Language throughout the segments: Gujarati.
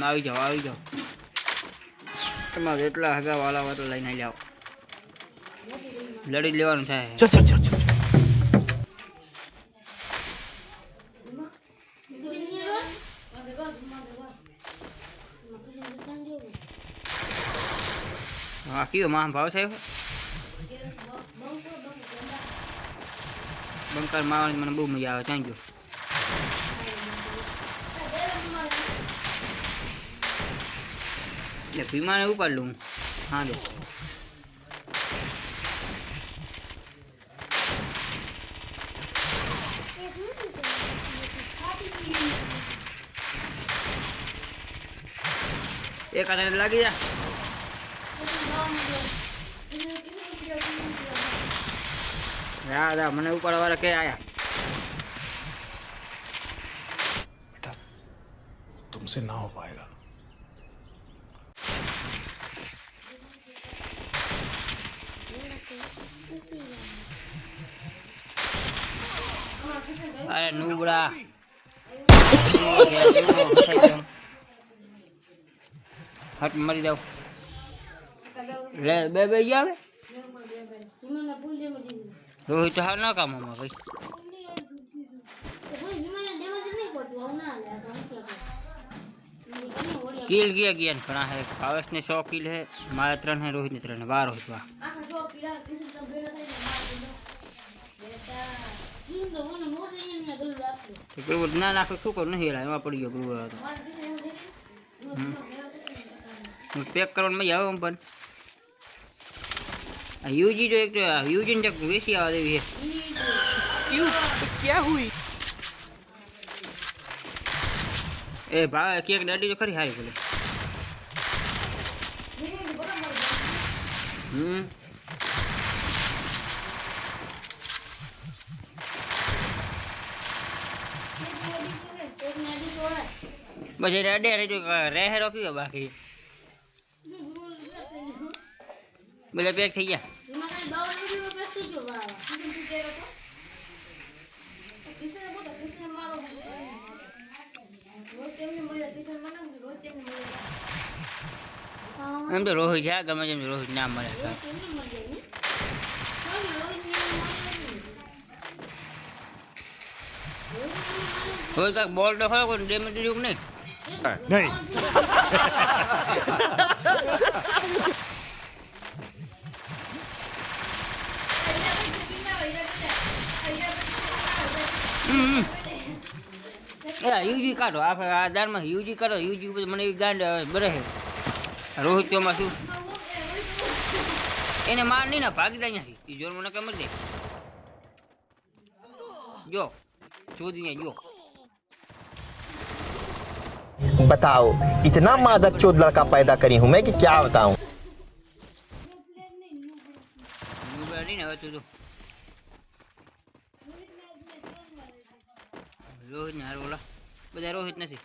તમે આવી જાઓ આવી જાઓ તમારે એટલા હગા વાલા હોય તો લઈને જાઓ લડી લેવાનું થાય ચલ ચલ ચલ ચલ હા કયો માં ભાવ સાહેબ બંકર માવાની મને બહુ મજા આવે થેન્ક યુ એટલે ભીમાને ઉપાડ લઉં હા દે એક હાથે લાગી જા રા રા મને ઉપાડવા વાળા કે આયા बेटा तुमसे ना हो पाएगा अरे नूबड़ा हट, मर जाओ। ले बे बे यार रोहित तो हार ना काम हम भाई। किल किया गया घना है। कावस ने सौ किल है, माया त्रण है, रोहित ने त्रण है। बार रोहित, वाह। तो फिर ना कुछ करने ही रहा है तो। हम्म। वहाँ पैक करने में पर। यूजी जो एक यूजी जब वैसी आवाज़ भी है। क्या? हुई? ए बाहर क्या एक डैडी जो खरी हारी हम्म। પછી રેડે રહી રહે રોપી ગયો બાકી. બધા પેક થઈ ગયા. એમ તો રોહિત છે ગમે તેમ રોહિત ના મળે. રોહિત કાંક બોલ તો ખરો, કોઈ ડેમેજ નહીં? નહીં યુજી કાઢો. આ આ દાળમાં યુજી કરો, યુજી ઉપર મને ગાંડ બરે રોહિત ચોમાં શું એને માર નહીં ને, ભાગી જાય ત્યાંથી. જોર મને કમર દે જો, શોધી જો. बताओ इतना मादर चोद लड़का पैदा करी हूं मैं कि क्या बताऊं મોબાઈલ નહીં ને હવે તું જો રોહિત ને હાર ઓલા બધા રોહિત નથી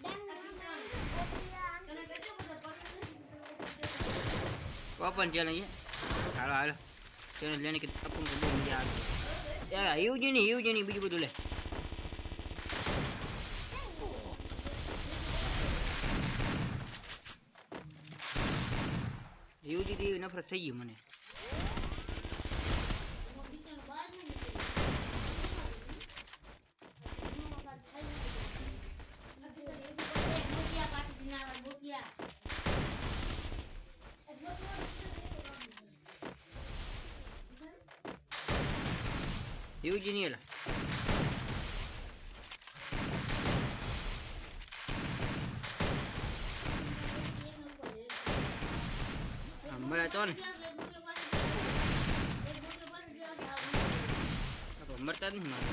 ઓપન ચેલેન્જ હાલો હાલો ચેલેન્જ લેને કે अपन को બહુ મજા આવે યાર યુજી નહીં યુજી નહીં બીજું બધું લે નફરત થઈ ગઈ મને. નહીં એલા મળે તો ને આપણે મરતા જ નહીં મારે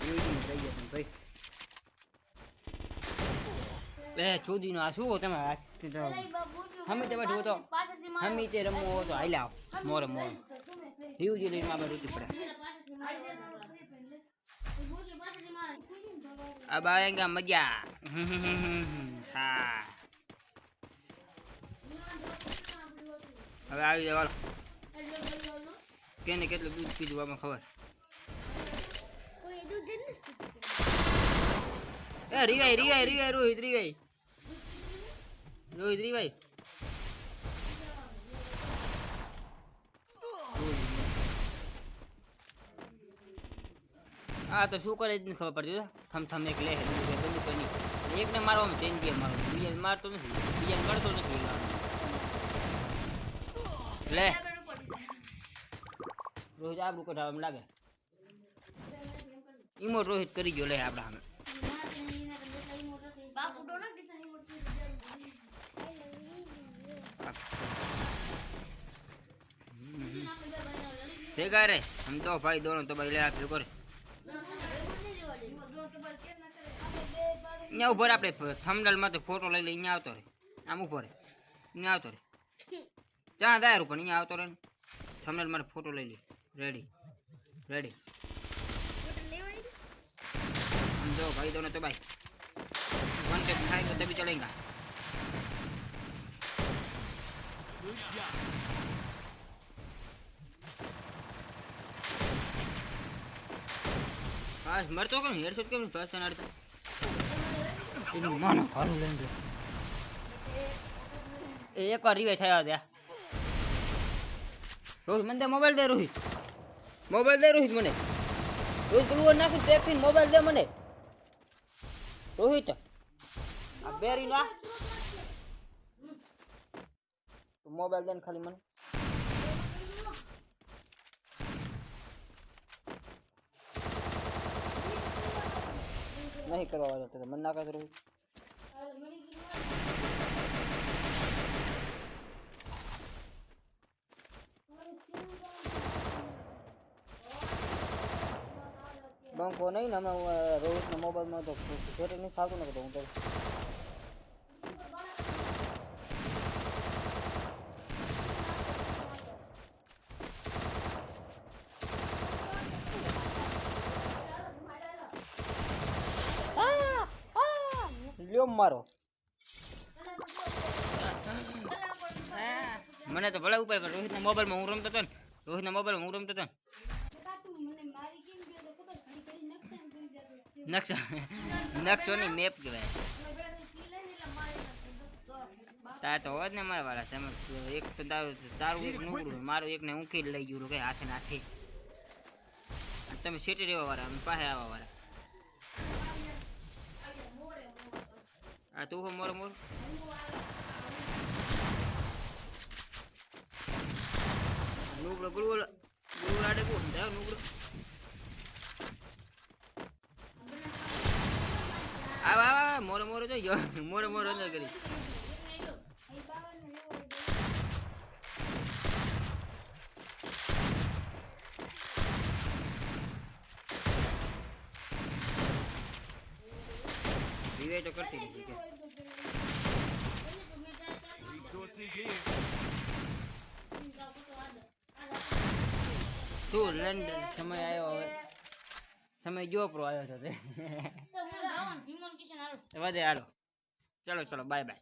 યુજી ને થઈ ગયા તમે ભાઈ એ ચોદીનો આ શું તમે આ તે તો હમી તમે જો તો હમી તે રમવો હોય તો હાલ્યા આવો. મોરે મોરે યુજી લઈને આપણે રૂટી પડે abawenga moja. હા હવે આવી જવાનો કેને કેટલું દૂધ પીધું આમાં ખબર એ રીવાઈ રીવાઈ રીવાઈ રોહિત રીવાઈ રોહિત રીવાઈ આ તો શું કરે જ ખબર પડતી થમ થમ એક લે બધું કરી એકને મારવામાં ચેન્જ ગયા મારો. બીજાને મારતો નથી. બીજાને મળતો નથી લે. રોજ આબરું કઢાવવા લાગે. ઇમોટ રોહિત કરી ગયો, લે આપણા સામે ભેગા રે. હમ તો ભાઈ દોડો તો ભાઈ લે, આ ભેગો અહીંયા ઉભો રે આપણે થંબનેલ માંથી ફોટો લઈ લઈ અહીંયા આવતો રે આમ ઉભો રે અહીંયા આવતો રે ક્યાં દાયર ઉપર અહીંયા આવતો રે થંબનેલ માટે ફોટો લઈ લે રેડી રેડી हम दो भाई दोनों तो भाई वन टेप खाएंगे तभी चलेगा બસ મરતો કેમ હેડશોટ કેમ ફર્સ્ટ એનાડ તો એનું મન હારું લઈને ગયો. એ એકવાર રિવાઈ થયા દે રોહિત મને દે મોબાઈલ દે રોહિત મોબાઈલ દે રોહિત મને રોહિત ગ્લુઅર નાખી ટેપીને મોબાઈલ દે મને રોહિત આ બેરી ના મોબાઈલ દે ને ખાલી મને નહીં કરવા વાળો તો મને ના કહે રોહિત બંકો નહીં ને હમણાં રોહિતના મોબાઈલમાં તો સેટિંગ નહીં થતું ને બધું. હું તો મારો. મને તો ભલે ઉપર પણ રોહિતના મોબાઈલમાં હું રમતો હતો ને, રોહિતના મોબાઈલમાં હું રમતો હતો નકશો નકશો ની મેપ કહેવાય. તાર તો હોત ને મારા વાળા તમે એક તો તારું તારું એક નુકડું મારું એકને ઊંખી લઈ ગયું કે હાથે ને હાથે. તમે સેટી રહેવા વાળા પાસે આવવા વાળા. તું હો, મોર મોર. ગુળગુળ ગુળગુળ આડે કોણ થાય નુકડો આવ આવ મોરો મોરો જોઈ ગયો મોરો મોરો અંદર કરી. વિવેક તો કરતી નથી શું લંડન સમય આવ્યો હવે? સમય જોપરો આવ્યો છે તે. વધે હાલો. ચલો ચલો બાય બાય.